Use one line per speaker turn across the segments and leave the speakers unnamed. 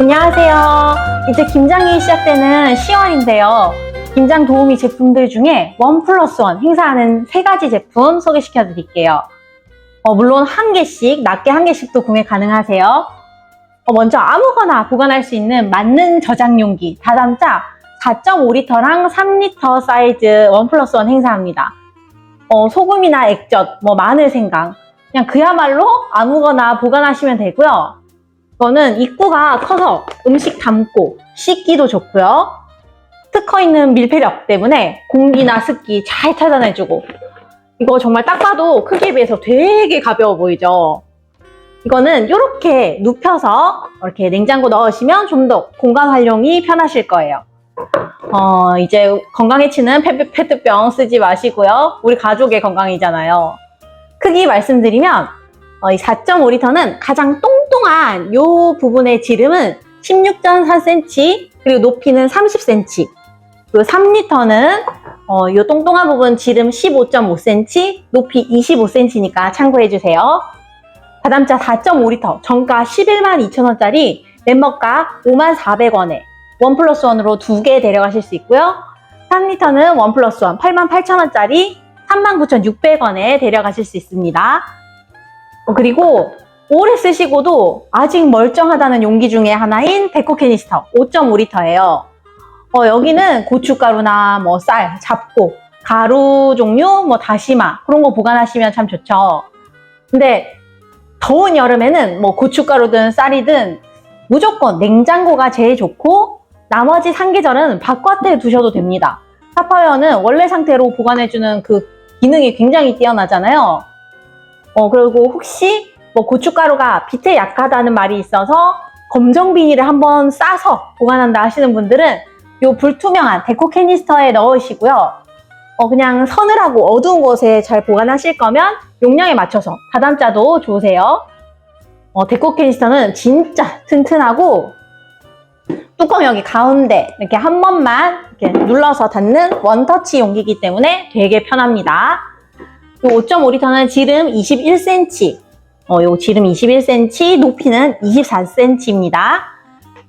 안녕하세요. 이제 김장이 시작되는 10월인데요. 김장 도우미 제품들 중에 원 플러스 원 행사하는 세 가지 제품 소개시켜 드릴게요. 어, 물론 한 개씩, 낱개 한 개씩도 구매 가능하세요. 어, 먼저 아무거나 보관할 수 있는 맞는 저장 용기 다담자 4.5리터랑 3리터 사이즈 원 플러스 원 행사합니다. 어, 소금이나 액젓, 뭐 마늘 생강 그냥 그야말로 아무거나 보관하시면 되고요. 이거는 입구가 커서 음식 담고 씻기도 좋고요. 특허 있는 밀폐력 때문에 공기나 습기 잘 차단해주고 이거 정말 딱 봐도 크기에 비해서 되게 가벼워 보이죠? 이거는 이렇게 눕혀서 이렇게 냉장고 넣으시면 좀 더 공간 활용이 편하실 거예요. 어, 이제 건강에 치는 페- 페트병 쓰지 마시고요. 우리 가족의 건강이잖아요. 크기 말씀드리면 어, 이 4.5리터는 가장 똥 똥한 요 부분의 지름은 16.4cm 그리고 높이는 30cm 그리고 3리터는 어, 요 똥똥한 부분 지름 15.5cm 높이 25cm니까 참고해주세요. 다담자 4.5리터. 정가 11만 2천원짜리 멤버가 5만 400원에 원 플러스 원으로 두 개 데려가실 수 있고요. 3리터는 원 플러스 원 8만 8천원짜리 39,600원에 데려가실 수 있습니다. 어, 그리고 오래 쓰시고도 아직 멀쩡하다는 용기 중에 하나인 데코 캐니스터 5.5리터예요. 어, 여기는 고춧가루나 뭐 쌀, 잡고, 가루 종류, 뭐 다시마 그런 거 보관하시면 참 좋죠. 근데 더운 여름에는 뭐 고춧가루든 쌀이든 무조건 냉장고가 제일 좋고 나머지 상계절은 바깥에 두셔도 됩니다. 타파웨어는 원래 상태로 보관해주는 그 기능이 굉장히 뛰어나잖아요. 어, 그리고 혹시 뭐 고춧가루가 빛에 약하다는 말이 있어서 검정 비닐을 한번 싸서 보관한다 하시는 분들은 요 불투명한 데코 캐니스터에 넣으시고요. 어, 그냥 서늘하고 어두운 곳에 잘 보관하실 거면 용량에 맞춰서 다담자도 좋으세요. 어, 데코 캐니스터는 진짜 튼튼하고 뚜껑 여기 가운데 이렇게 한 번만 이렇게 눌러서 닫는 원터치 용기이기 때문에 되게 편합니다. 이 5.5리터는 지름 21cm, 어, 요 지름 21cm, 높이는 24cm입니다.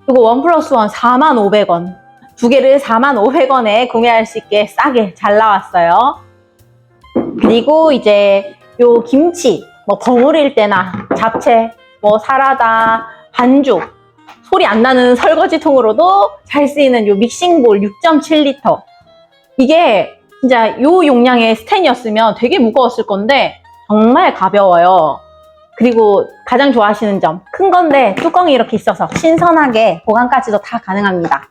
그리고 원 플러스 원 4,500원. 두 개를 4,500원에 구매할 수 있게 싸게 잘 나왔어요. 그리고 이제 요 김치, 뭐 버무릴 때나 잡채, 뭐 사라다, 반죽, 소리 안 나는 설거지통으로도 잘 쓰이는 요 믹싱볼 6.7리터. 이게 진짜 요 용량의 스텐이었으면 되게 무거웠을 건데 정말 가벼워요. 그리고 가장 좋아하시는 점, 큰 건데 뚜껑이 이렇게 있어서 신선하게 보관까지도 다 가능합니다.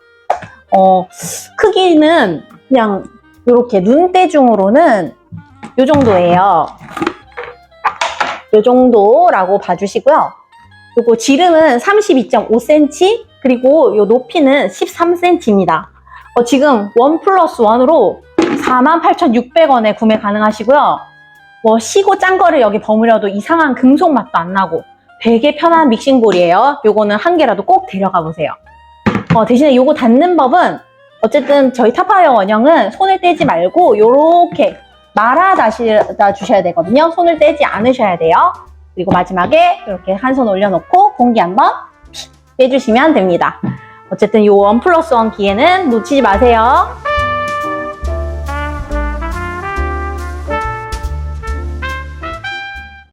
어, 크기는 그냥 이렇게 눈대중으로는 요 정도예요. 요 정도라고 봐주시고요. 그리고 지름은 32.5cm, 그리고 요 높이는 13cm입니다. 어, 지금 원 플러스 원으로 48,600원에 구매 가능하시고요. 뭐 시고 짠 거를 여기 버무려도 이상한 금속 맛도 안 나고 되게 편한 믹싱볼이에요. 요거는 한 개라도 꼭 데려가 보세요. 어, 대신에 요거 닫는 법은 어쨌든 저희 타파웨어 원형은 손을 떼지 말고 요렇게 말아 다시다 주셔야 되거든요. 손을 떼지 않으셔야 돼요. 그리고 마지막에 이렇게 한 손 올려놓고 공기 한번 빼주시면 됩니다. 어쨌든 요원 플러스 원 기회는 놓치지 마세요.